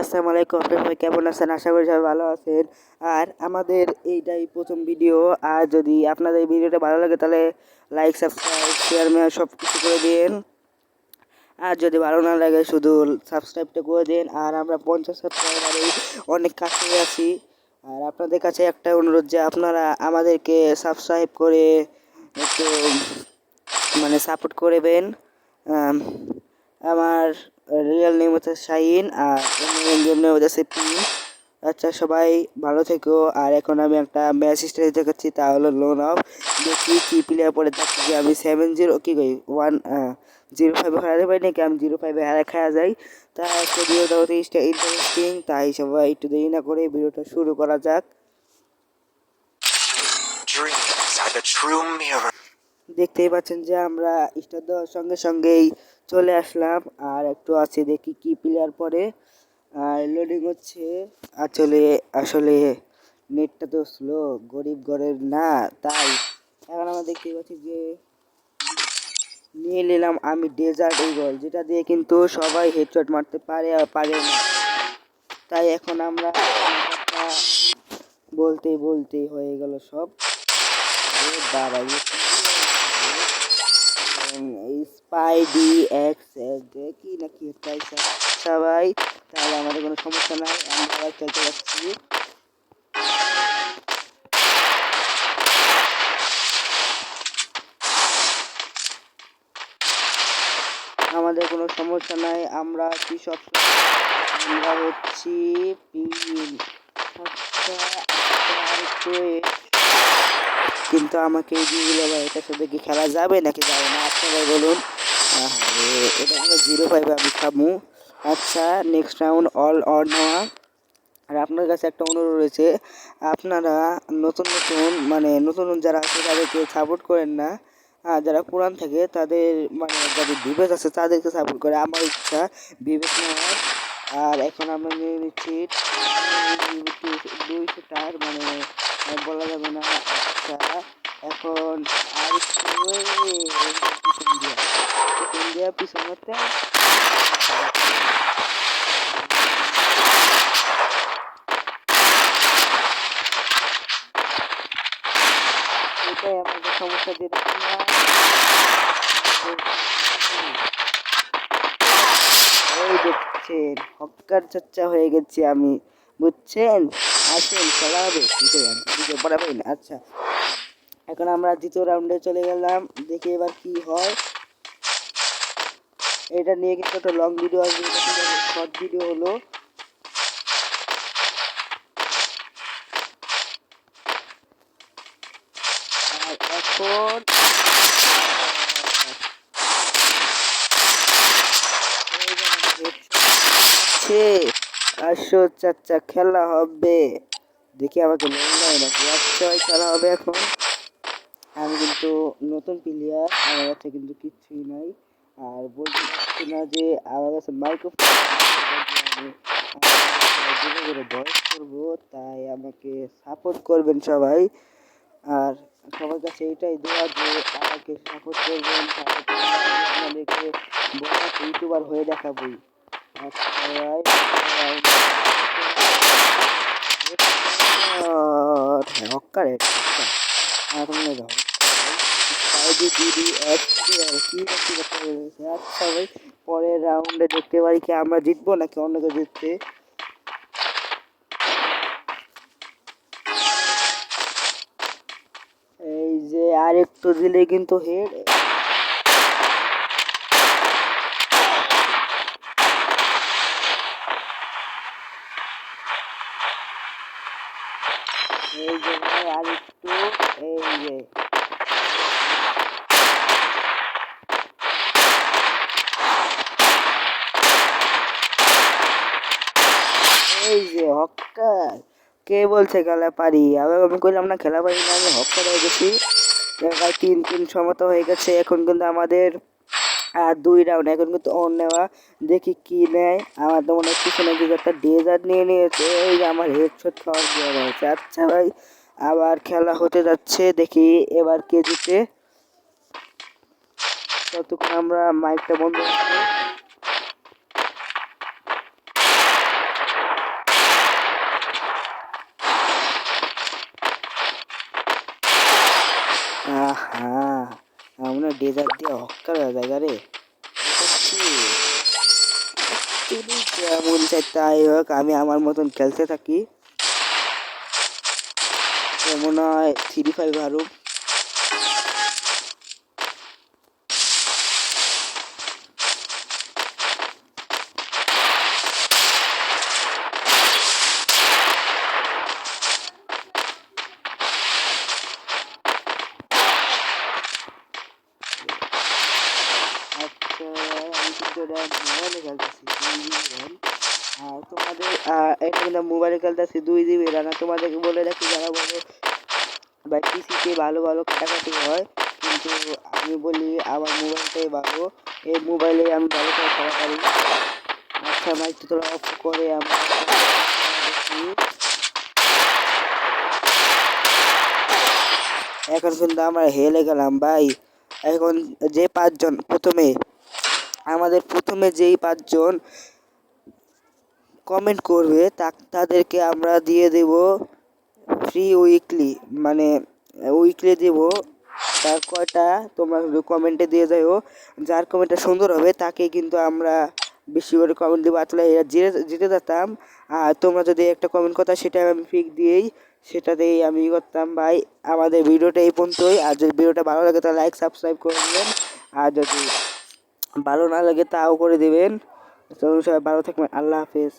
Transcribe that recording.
আসসালামু আলাইকুম সবাই কেমন আছেন? আশা করি সবাই ভালো আছেন। আর আমাদের এইটাই প্রথম ভিডিও। আর যদি আপনাদের এই ভিডিওটা ভালো লাগে, তাহলে লাইক সাবস্ক্রাইব শেয়ার মেয়ার সব কিছু করে দিন। আর যদি ভালো না লাগে, শুধু সাবস্ক্রাইবটা করে দিন। আর আমরা পঞ্চাশ সাবস্ক্রাইবারেই অনেক কাছে আছি। আর আপনাদের কাছে একটা অনুরোধ যে আপনারা আমাদেরকে সাবস্ক্রাইব করে একটু মানে সাপোর্ট করবেন আমার রিয়েল নেম হচ্ছে শাহিন আর গেম নেম হচ্ছে পিন। আচ্ছা সবাই ভালো থেকো। আর এখন আমি একটা ম্যাচ স্টাইল দেখাচ্ছি তা হলো লোন অফ দেখি কি প্লেয়ার পরে থাকছে যে আমি সেভেন জিরো কী করি? ওয়ান জিরো ফাইভে হারাতে পারি নাকি? আমি জিরো ফাইভে হারা খাওয়া যাই। তা আজকে ভিডিওটা হতে ইন্টারেস্টিং তাই সবাই একটু দেরি না করে ভিডিওটা শুরু করা যাক. দেখতেই পাচ্ছেন যে আমরা স্টার দেওয়ার সঙ্গে সঙ্গেই চলে আসলাম, আর একটু আছে দেখি কি প্লেয়ার পরে আর লোডিং হচ্ছে। আসলে আসলে নেটটা তো স্লো গরিব ঘরের না, তাই এখন আমরা দেখতে পাচ্ছি যে নিয়ে নিলাম আমি ডেজার্ট ইগল যেটা দিয়ে কিন্তু সবাই হেডশট মারতে পারে পারে না। তাই এখন আমরা কথা বলতেই বলতেই হয়ে গেল সব। বাবা এ কি ডি, এক্স কি না কি তাই সবাই। তাহলে আমাদের কোনো সমস্যা নাই, আমরা চলতে যাচ্ছি। আমাদের কোনো সমস্যা নাই, আমরা কি সব আমরা হচ্ছি আচ্ছা কিন্তু আমাকে এই দিগুলো এটার সাথে কি খেলা যাবে নাকি যাবে না? আপনারাই বলুন। এটা আমরা জিরো ফাইভে আমি খামু। আচ্ছা নেক্সট রাউন্ড অল অর নেওয়া আর আপনার কাছে একটা অনুরোধ রয়েছে, আপনারা নতুন নতুন মানে নতুন যারা আছে তাদেরকে সাপোর্ট করেন না, আর যারা পুরান থাকে তাদের মানে যাদের বিবেক আছে তাদেরকে সাপোর্ট করে। আমার ইচ্ছা বিবেক নেওয়ার। আর এখন আমরা নিয়ে নিচ্ছি দুইশো মানে বলা যাবে না। আচ্ছা এখন আর একটু এই পিছন দিয়া পিছন দিয়া এটাই আমাদের সমস্যা যেটা কিনা দেখছেন, হকার চর্চা হয়ে গেছি আমি, বুঝছেন? আসেন খেলা হবে দ্বিতীয় বরাবরই আচ্ছা এখন আমরা দ্বিতীয় রাউন্ডে চলে গেলাম। দেখি এবার কি হয়। এটা নিয়ে কিন্তু একটা লং ভিডিও আসবে। শর্ট ভিডিও হলো। আর এখন খেলা হবে। দেখি আমাকে লোন দেয় নাকি আচ্ছা খেলা হবে এখন। আমি কিন্তু নতুন প্লেয়ার আমার কাছে কিন্তু কিচ্ছুই নাই আর বলতে পারছি না যে আমার কাছে মাইক্রোফোন করে ভয়েস করব তাই আমাকে সাপোর্ট করবেন সবাই আর সবার কাছে এটাই দেওয়া যে আমাকে সাপোর্ট করবেন আপনাদেরকে বড় ইউটিউবার হয়ে দেখাবই আচ্ছা ভাই ভাই পরের রাউন্ডে দেখতে পারি কি আমরা জিতবো নাকি অন্য কেউ জিতছে এই যে আর একটু দিলে কিন্তু হেড এই যে আর একটু এই যে। এই যে হকার। কে বলছে খেলা পারি আবার আমি কইলাম, না, খেলা পারি না, আমি হকার হয়ে গেছি। ভাই তিন তিন সমত হয়ে গেছে। এখন কিন্তু আমাদের আর দুই রাউন্ড এখন কিন্তু অন নেওয়া। দেখি কি নেয়। আমার তো মনে হচ্ছে পিছনে দিকে একটা ডেজার্ট নিয়ে নিয়েছে। এই যে আমার হেডশট খাওয়ার দেওয়া রয়েছে। আচ্ছা ভাই, আবার খেলা হতে যাচ্ছে। দেখি এবার কে জিতে। ততক্ষণ আমরা মাইকটা বন্ধ করব ডেজার্ট দিয়ে হক্কার জায়গা রে। যেমন তাই হোক, আমি আমার মতন খেলতে থাকি। মনে হয় থ্রি ফাইভ আরও আচ্ছা আমি র্যাম আর তোমাদের এটা কিন্তু মোবাইলে খেলতেছি দুই জিবি র্যাম তোমাদেরকে বলে রাখি যারা বলো বা পিসিতে ভালো ভালো কাটাকাটি হয় কিন্তু আমি বলি আমার মোবাইলটাই ভালো এই মোবাইলে আমি ভালো করে খেলা পারি আচ্ছা মাইকটা তোরা অফ করে আমরা এখন কিন্তু আমরা হেলে গেলাম, ভাই। এখন যে পাঁচজন, প্রথমে আমাদের প্রথমে যেই পাঁচজন কমেন্ট করবে, তা, তাদেরকে আমরা দিয়ে দেব ফ্রি উইকলি মানে উইকলি দেব। তার কয়টা? তোমরা কমেন্টে দিয়ে যাও যার কমেন্টটা সুন্দর হবে, তাকে কিন্তু আমরা বেশি করে কমেন্ট দেবো। আসলে জিতে জিতে যেতাম। আর তোমরা যদি একটা কমেন্ট করতা, সেটা আমি পিক দিয়েই, সেটা দিয়েই আমি করতাম। ভাই, আমাদের ভিডিওটা এই পর্যন্তই। আর যদি ভিডিওটা ভালো লাগে, তাহলে লাইক সাবস্ক্রাইব করে দেবেন। আর যদি ভালো না লাগে তাও করে দেবেন। সবাই ভালো থাকবেন আল্লাহ হাফেজ।